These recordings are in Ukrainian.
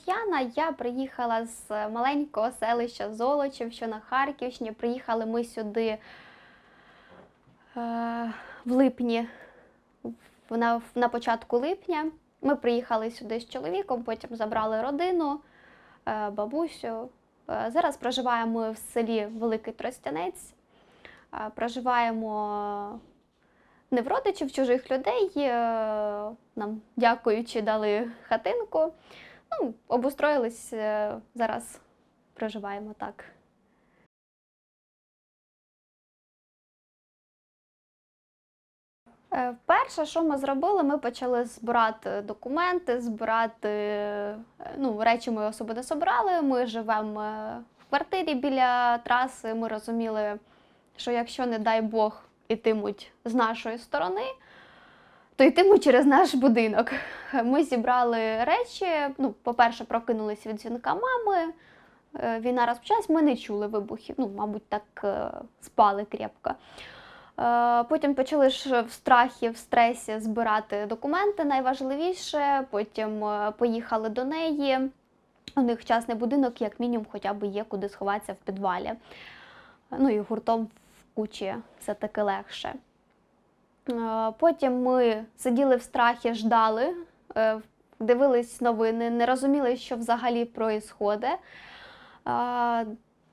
звуть. Я приїхала з маленького селища Золочів, що на Харківщині. Приїхали ми сюди е, в липні, на, на початку липня. Ми приїхали сюди з чоловіком, потім забрали родину, е, бабусю. Е, зараз проживаємо в селі Великий Тростянець. Е, проживаємо не в родичів чужих людей. е, Нам дякуючи, дали хатинку. Ну, обустроїлись, е, зараз проживаємо так. Е, Перше, що ми зробили, ми почали збирати документи, збирати е, ну, речі ми особо не собрали. Ми живемо в квартирі біля траси. Ми розуміли, що якщо, не дай Бог, ітимуть з нашої сторони, то йтимуть через наш будинок. Ми зібрали речі. Ну, по-перше, прокинулись від дзвінка мами. Е, Війна розпочалась, ми не чули вибухів. Ну, мабуть, так е, спали крепко. Е, Потім почали ж в страхі, в стресі збирати документи найважливіше. Потім поїхали до неї. У них частний будинок, як мінімум, хоча б є куди сховатися в підвалі. Ну і гуртом в кучі все таки легше. Е, Потім ми сиділи в страхі, ждали, е, дивились новини, не розуміли, що взагалі відбувається.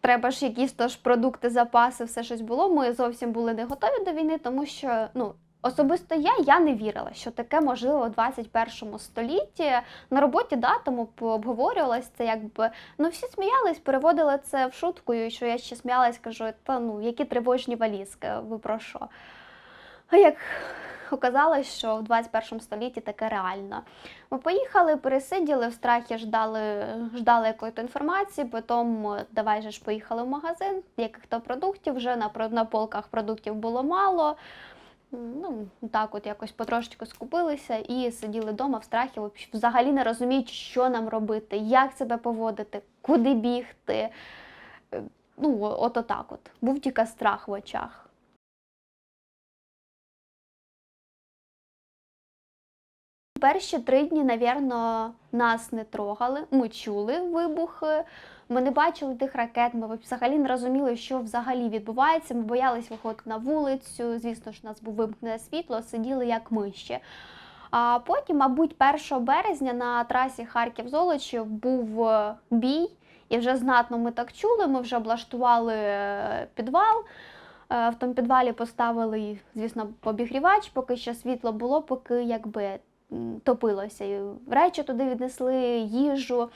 Треба ж якісь тож продукти, запаси, все щось було. Ми зовсім були не готові до війни, тому що ну, особисто я, я не вірила, що таке можливо у 21 столітті. На роботі да, тому обговорювалось це якби. Ну всі сміялись, переводили це в шутку, і що я ще сміялась, кажу, та ну які тривожні валізки, ви про що? Як оказалось, що в 21 столітті таке реально. Ми поїхали, пересиділи в страхі, ждали, ждали якоїсь інформації, потім е, давай же ж поїхали в магазин, яких-то продуктів вже на, на полках продуктів було мало. Ну, так от якось потрошечку скупилися і сиділи вдома в страхі, взагалі не розуміють, що нам робити, як себе поводити, куди бігти. Е, Ну, от отак от. Був тільки страх в очах. Перші три дні, навірно, нас не трогали. Ми чули вибухи, ми не бачили тих ракет, ми взагалі не розуміли, що взагалі відбувається. Ми боялись виходити на вулицю. Звісно ж, у нас був вимкнене світло, сиділи як миші. А потім, мабуть, 1 березня на трасі Харків-Золочів був е, бій, і вже знатно ми так чули. Ми вже облаштували е, підвал. Е, В тому підвалі поставили, звісно, обігрівач, поки що світло було, поки якби топилося. І Речі туди віднесли, їжу.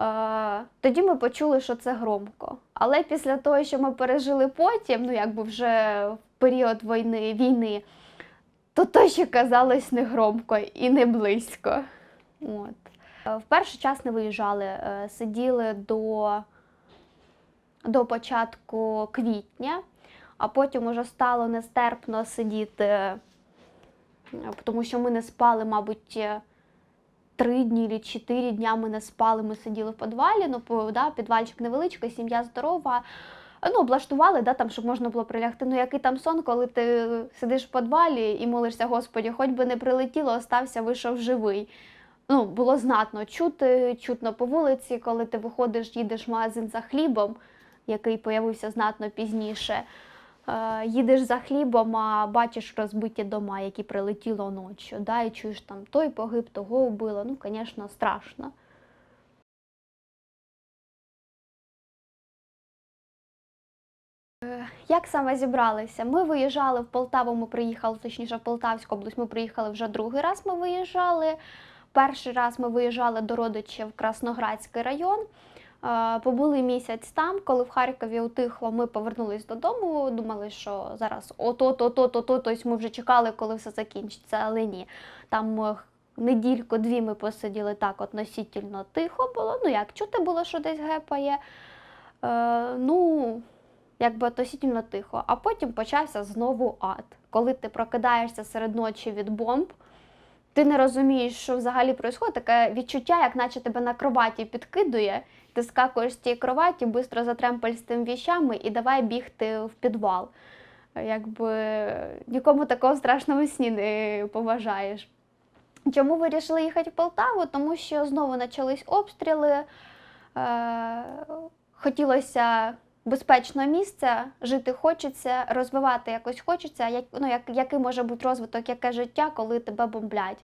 Е, Тоді ми почули, що це громко. Але після того, що ми пережили потім, ну якби вже в період війни, війни, то то ще казалось не громко і не близько. От. Е, В перший час не виїжджали, е, сиділи до, до початку квітня, а потім уже стало нестерпно сидіти, тому що ми не спали, мабуть, е, три дні чи чотири дня ми не спали, ми сиділи в підвалі, ну, да, підвальчик невеличкий, сім'я здорова. Ну, облаштували, да, там, щоб можна було прилягти. Ну, який там сон, коли ти сидиш в підвалі і молишся, Господі, хоч би не прилетіло, остався, вийшов живий. Ну, було знатно чути, чутно по вулиці, коли ти виходиш, їдеш в магазин за хлібом, який появився знатно пізніше. Е, їдеш за хлібом, а бачиш розбиті дома, які прилетіло ночі, да, і чуєш там той погиб, того вбило. Ну, звісно, страшно. Е, Як саме зібралися? Ми виїжджали в Полтаву, ми приїхали, точніше, в Полтавську область, ми приїхали вже другий раз. Ми виїжджали. Перший раз ми виїжджали до родичів в Красноградський район. Побули місяць там, коли в Харкові утихло, ми повернулись додому. Думали, що зараз ото-то, то-то, то тобто ми вже чекали, коли все закінчиться, але ні. Там е, недільку-дві ми посиділи так относительно тихо було. Ну як, чути було, що десь гепає. Е, ну, якби относительно тихо. А потім почався знову ад. Коли ти прокидаєшся серед ночі від бомб, ти не розумієш, що взагалі відбувається, таке відчуття, як наче тебе на кроваті підкидує, скакуєш з тієї кроваті, швидко затремпель з тим віщами і давай бігти в підвал. Якби нікому такого страшного сні не поважаєш. Чому вирішили їхати в Полтаву? Тому що знову почались обстріли. Е, хотілося безпечного місця, жити хочеться, розвивати якось хочеться. Як, ну, як, який може бути розвиток, яке життя, коли тебе бомблять?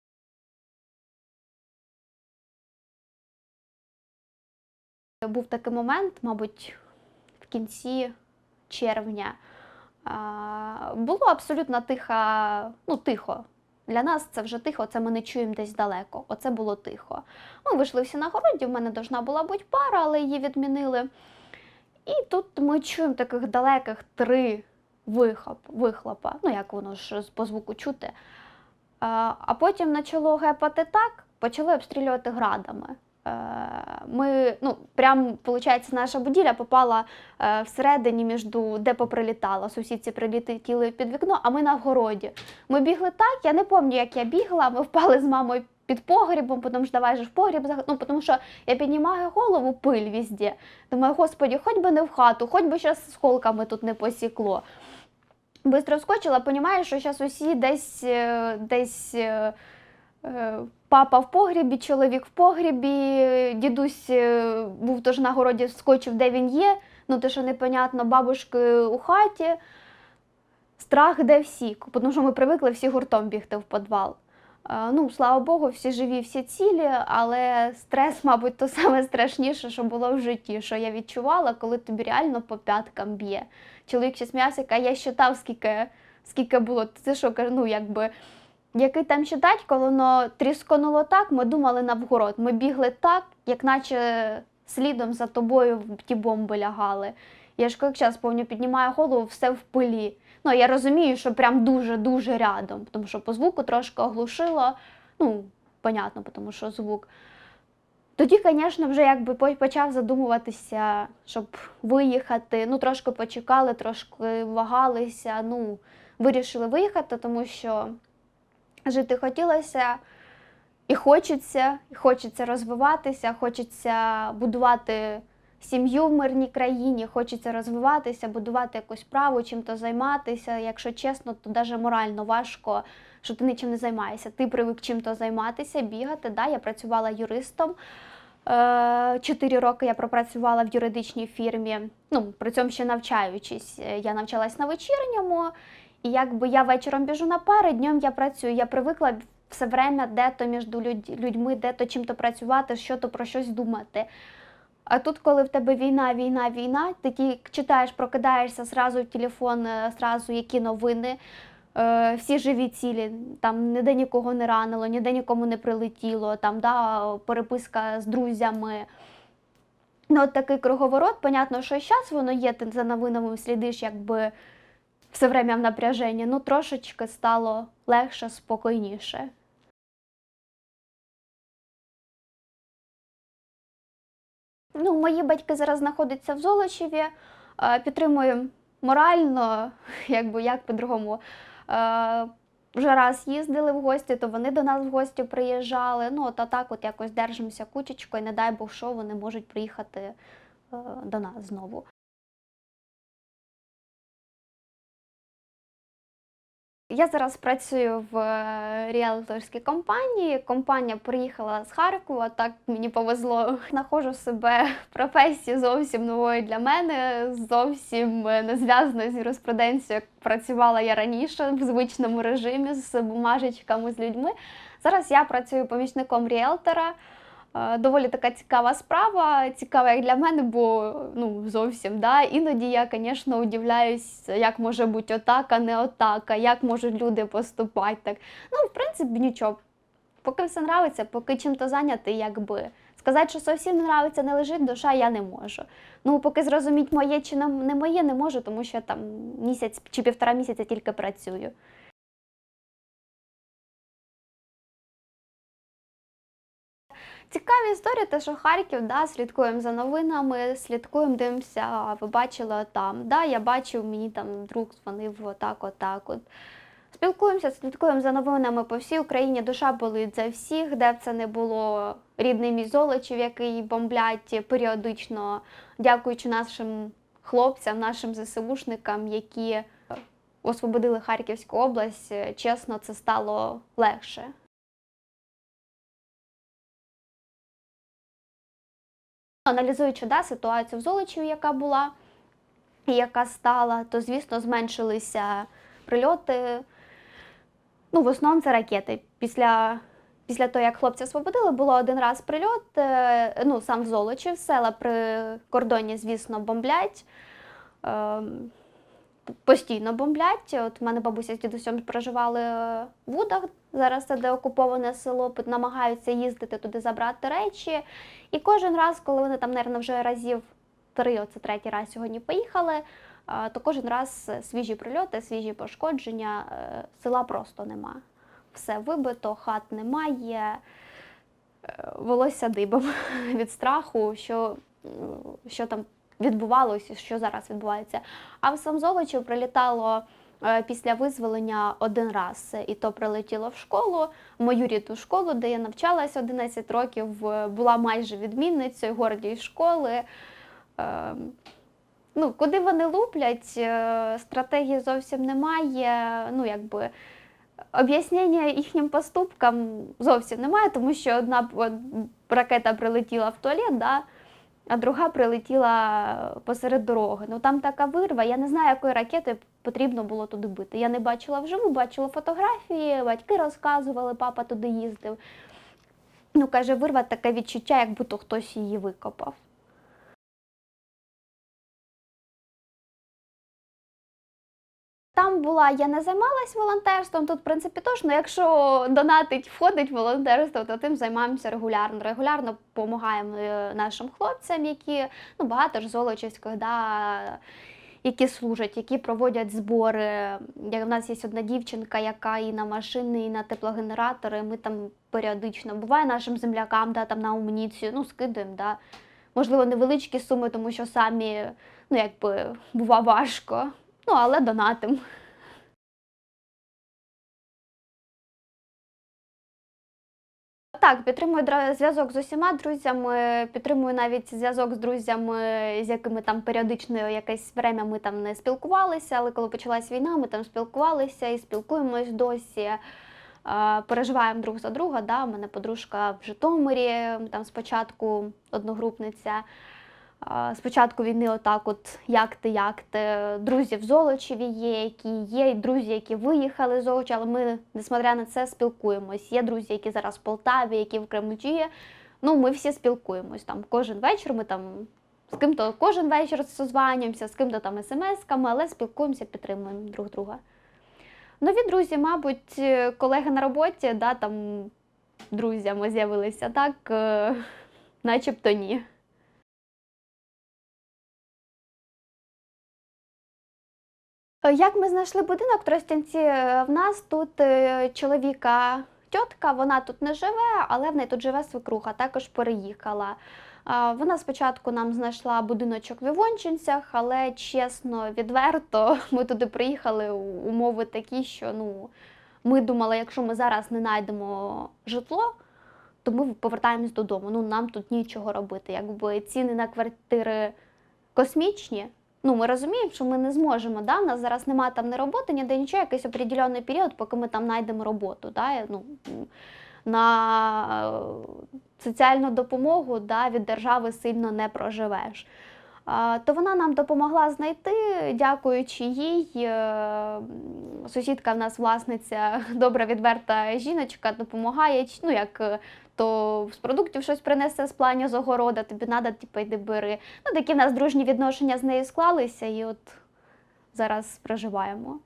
Був такий момент, мабуть, в кінці червня. Було абсолютно тиха, ну, тихо. Для нас це вже тихо, це ми не чуємо десь далеко. Оце було тихо. Ми вийшли всі на городі, в мене должна була бути пара, але її відмінили. І тут ми чуємо таких далеких три вихоп, вихлопа, ну як воно ж по звуку чути. А потім почало гепати так, почали обстрілювати градами. Е, Ми, ну, прям, виходить, наша будівля попала е, всередині між де поприлітала. Сусідці прилетіли під вікно, а ми на городі. Ми бігли так, я не пам'ятаю, як я бігла, ми впали з мамою під погрібом, потім ж давай же в погріб, ну, тому що я піднімаю голову, пиль везде. Думаю, господі, хоч би не в хату, хоч би зараз сколками тут не посікло. Бистро вскочила, розумію, що зараз усі десь, е, десь папа в погрібі, чоловік в погрібі, дідусь е, був теж на городі, вскочив, де він є. Ну, те, що непонятно, бабушки у хаті. Страх де всі, тому що ми привикли всі гуртом бігти в підвал. Е, Ну, слава Богу, всі живі, всі цілі, але стрес, мабуть, то саме страшніше, що було в житті, що я відчувала, коли тобі реально по п'яткам б'є. Чоловік ще сміявся, каже, я считав, скільки, скільки було. Це що, ну, якби, який там считать, коли воно трісконуло так, ми думали навгород. Ми бігли так, як наче слідом за тобою ті бомби лягали. Я ж як зараз повністю піднімаю голову, все в пилі. Ну, я розумію, що прям дуже-дуже рядом, тому що по звуку трошки оглушило. Ну, понятно, тому що звук. Тоді, звісно, вже якби почав задумуватися, щоб виїхати. Ну, трошки почекали, трошки вагалися. Ну, вирішили виїхати, тому що жити хотілося і хочеться, і хочеться розвиватися, хочеться будувати сім'ю в мирній країні, хочеться розвиватися, будувати якусь справу, чим-то займатися. Якщо чесно, то навіть морально важко, що ти нічим не займаєшся. Ти привик чим-то займатися, бігати. Да, я працювала юристом. Е, Чотири роки я пропрацювала в юридичній фірмі, ну, при цьому ще навчаючись. Е, Я навчалась на вечірньому, і якби я вечором біжу на пари, днем я працюю. Я привикла все время де-то між людьми, де-то чим-то працювати, що-то про щось думати. А тут, коли в тебе війна, війна, війна, ти тільки читаєш, прокидаєшся, зразу в телефон, е, зразу які новини. Е, всі живі цілі, там ніде нікого не ранило, ніде нікому не прилетіло, там да, переписка з друзями. Ну, от такий круговорот, понятно, що зараз воно є, ти за новинами слідиш, якби все время в напряженні, ну трошечки стало легше, спокійніше. Ну, мої батьки зараз знаходяться в Золочеві, е, підтримуємо морально, якби як по-другому. Е, Вже раз їздили в гості, то вони до нас в гості приїжджали. Ну, от так от якось держимося кучечкою, не дай Бог, що вони можуть приїхати е, до нас знову. Я зараз працюю в е, ріелторській компанії. Компанія приїхала з Харкова. Так мені повезло. Знаходжу себе в професії зовсім нової для мене, зовсім е, не зв'язаною з юриспруденцією. як Працювала я раніше в звичному режимі з бумажечками, з людьми. Зараз я працюю помічником ріелтора. Доволі така цікава справа, цікава як для мене, бо ну зовсім да. Іноді я, звісно, удивляюсь, як може бути отак, а не отак, а як можуть люди поступати так. Ну, в принципі, нічого. Поки все нравиться, поки чим-то зайнятий, якби. Сказати, що зовсім не нравиться, не лежить душа, я не можу. Ну, поки зрозуміти моє чи не- моє, не можу, тому що там місяць чи півтора місяця тільки працюю. Цікаві історії, те, що Харків, да, слідкуємо за новинами, слідкуємо, дивимося, ви бачили там. Да, я бачив, мені там друг дзвонив отак, отак. От. Спілкуємося, слідкуємо за новинами по всій Україні. Душа болить за всіх, де б це не було рідний мій Золочів, який бомблять періодично, дякуючи нашим хлопцям, нашим ЗСУшникам, які освободили Харківську область. Чесно, це стало легше. Аналізуючи да, ситуацію в Золочеві, яка була і яка стала, то звісно зменшилися прильоти. Ну, в основному це ракети. Після, після того, як хлопці освободили, було один раз прильот. е, Ну, сам в Золочів, села при кордоні, звісно, бомблять. Ем, Постійно бомблять. От в мене бабуся з дідусем проживали е, в Удах. Зараз це де окуповане село, намагаються їздити туди забрати речі. І кожен раз, коли вони там, мабуть, вже разів три, оце третій раз сьогодні поїхали, то кожен раз е, свіжі прильоти, свіжі пошкодження, е, села просто нема. Все вибито, хат немає, е, волосся дибом від страху, що, що там відбувалося, що зараз відбувається. А в Самзолочі прилітало після визволення один раз, і то прилетіло в школу, мою рідну школу, де я навчалася 11 років, е, була майже відмінницею гордість школи. Е, Ну, куди вони луплять, е, стратегії зовсім немає. Ну, якби об'яснення їхнім поступкам зовсім немає, тому що одна ракета прилетіла в туалет, да, а друга прилетіла посеред дороги. Ну там така вирва. Я не знаю, якої ракети потрібно було туди бити. Я не бачила вживу, бачила фотографії, батьки розказували, папа туди їздив. Ну, каже, вирва таке відчуття, як будто хтось її викопав. Там була, я не займалась волонтерством, тут, в принципі, ну, якщо донатить, входить волонтерство, то тим займаємося регулярно. Регулярно допомагаємо е, нашим хлопцям, які ну, багато ж золочівських, да, які служать, які проводять збори. Як в нас є одна дівчинка, яка і на машини, і на теплогенератори. Ми там періодично буває нашим землякам, да, там на амуніцію, ну, скидуємо. да. можливо, невеличкі суми, тому що самі, ну, якби, бува важко. Ну, але донатим. Так, підтримую зв'язок з усіма друзями, підтримую навіть зв'язок з друзями, з якими там періодично якесь время ми там не спілкувалися, але коли почалась війна, ми там спілкувалися і спілкуємось досі. Е, Переживаємо друг за друга. Да? У мене подружка в Житомирі, там спочатку одногрупниця. Спочатку війни, отак, от як ти, як ти. Друзі в Золочеві є, які є, і друзі, які виїхали з Золоча, але ми, несмотря на це, спілкуємось. Є друзі, які зараз в Полтаві, які в Кременчугі. Ну, ми всі спілкуємось. Там кожен вечір ми там з ким-то кожен вечір созванюємося, з ким-то там смс-ками, але спілкуємося, підтримуємо друг друга. Нові друзі, мабуть, е, колеги на роботі, да, там друзями з'явилися, так, е, начебто ні. Як ми знайшли будинок в Тростянці? Е, В нас тут е, чоловіка тітка, вона тут не живе, але в неї тут живе свекруха, також переїхала. Вона спочатку нам знайшла будиночок в Івончинцях, але чесно, відверто, ми туди приїхали, умови такі, що ну, ми думали, якщо ми зараз не знайдемо житло, то ми повертаємось додому. Ну, нам тут нічого робити. Якби ціни на квартири космічні. Ну, ми розуміємо, що ми не зможемо. Да? У нас зараз немає там ні роботи, ніде нічого, якийсь определений період, поки ми там знайдемо роботу. Да? Ну, на е, соціальну допомогу да, від держави сильно не проживеш. То вона нам допомогла знайти, дякуючи їй. е, Сусідка в нас власниця, добра, відверта жіночка, допомагає. Ну, як е, то з продуктів щось принесе з плані з огорода, тобі треба, типу, йди бери. Ну, такі в нас дружні відношення з нею склалися, і от зараз проживаємо.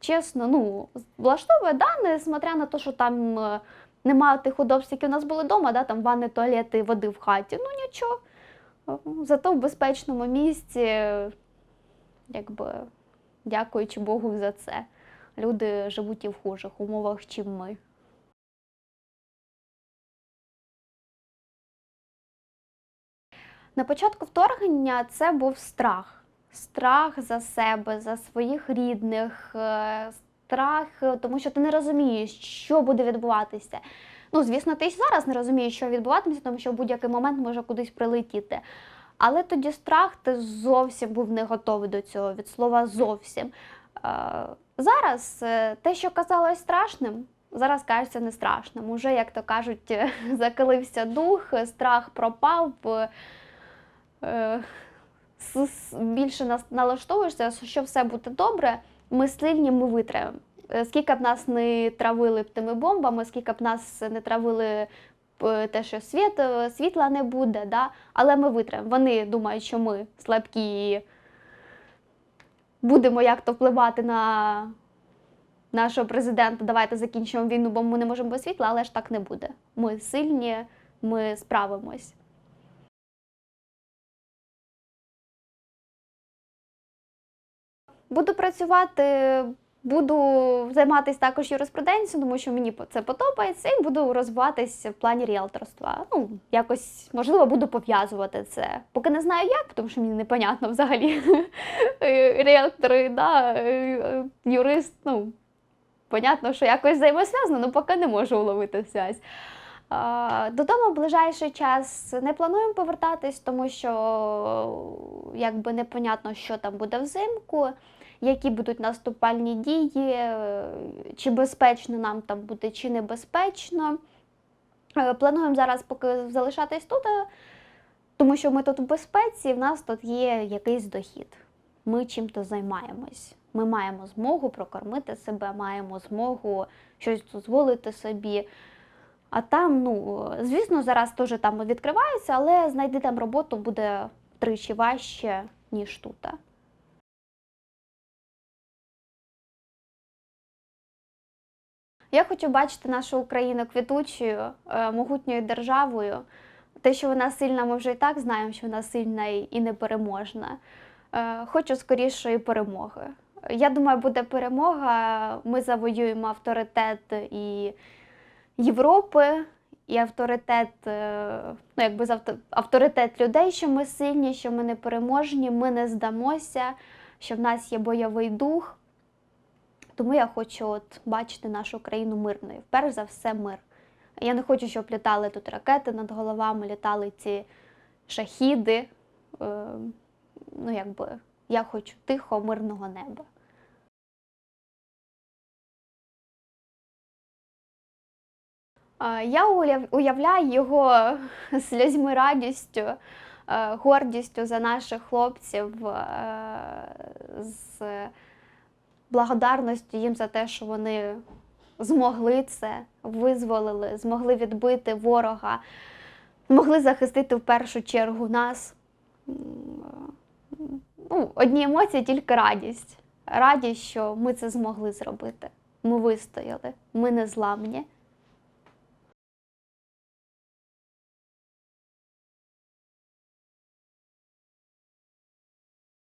Чесно, ну, влаштовує, да, несмотря на те, що там е, немає тих удобств, які у нас були вдома, да, там ванни, туалети, води в хаті. Ну нічого. Зато в безпечному місці, якби, дякуючи Богу за це. Люди живуть і в хужих умовах, чим ми. На початку вторгнення це був страх. Страх за себе, за своїх рідних, е, страх, е, тому що ти не розумієш, що буде відбуватися. Ну, звісно, ти й зараз не розумієш, що відбуватиметься, тому що в будь-який момент може кудись прилетіти. Але тоді страх ти зовсім був не готовий до цього, від слова зовсім. Е, Зараз те, що казалось страшним, зараз кажеться не страшним. Уже, як то кажуть, закалився дух, страх пропав. Е, е, більше нас налаштовуєшся, що все буде добре, ми сильні, ми витримаємо. Е, Скільки б нас не травили тими бомбами, скільки б нас не травили те, що світ, е, світла не буде, да? але ми витримаємо. Вони думають, що ми слабкі і будемо як-то впливати на нашого президента, давайте закінчимо війну, бо ми не можемо без світла, але ж так не буде. Ми сильні, ми справимось. Буду працювати, буду займатися також юриспруденцією, тому що мені це подобається, і буду розвиватися в плані ріелторства. Ну, якось, можливо, буду пов'язувати це. Поки не знаю як, тому що мені непонятно взагалі. Ріелтори, да, е, е, юрист, ну, понятно, що якось взаємосв'язано, але поки не можу уловити зв'язь. А, Додому в ближайший час не плануємо повертатись, тому що якби непонятно, що там буде взимку, які будуть наступальні дії, е, чи безпечно нам там буде, чи небезпечно. Е, Плануємо зараз поки залишатись тут, е, тому що ми тут в безпеці, в нас тут є якийсь дохід. Ми чим-то займаємось. Ми маємо змогу прокормити себе, маємо змогу щось дозволити собі. А там, ну, звісно, зараз теж там відкривається, але знайти там роботу буде втричі важче, ніж тут. Я хочу бачити нашу Україну квітучою, е, могутньою державою. Те, що вона сильна, ми вже і так знаємо, що вона сильна і непереможна. Е, Хочу скорішої перемоги. Я думаю, буде перемога. Ми завоюємо авторитет і Європи, і авторитет, е, ну якби авторитет людей, що ми сильні, що ми непереможні, ми не здамося, що в нас є бойовий дух. Тому я хочу от бачити нашу країну мирною. Перш за все, мир. Я не хочу, щоб літали тут ракети над головами, літали ці шахіди. Е, ну, якби я хочу тихо, мирного неба. Я уявляю його сльозьми радістю, е, гордістю за наших хлопців, е, з благодарністю їм за те, що вони змогли це, визволили, змогли відбити ворога, змогли захистити в першу чергу нас. Ну, одні емоції, тільки радість. Радість, що ми це змогли зробити. Ми вистояли, ми не зламні.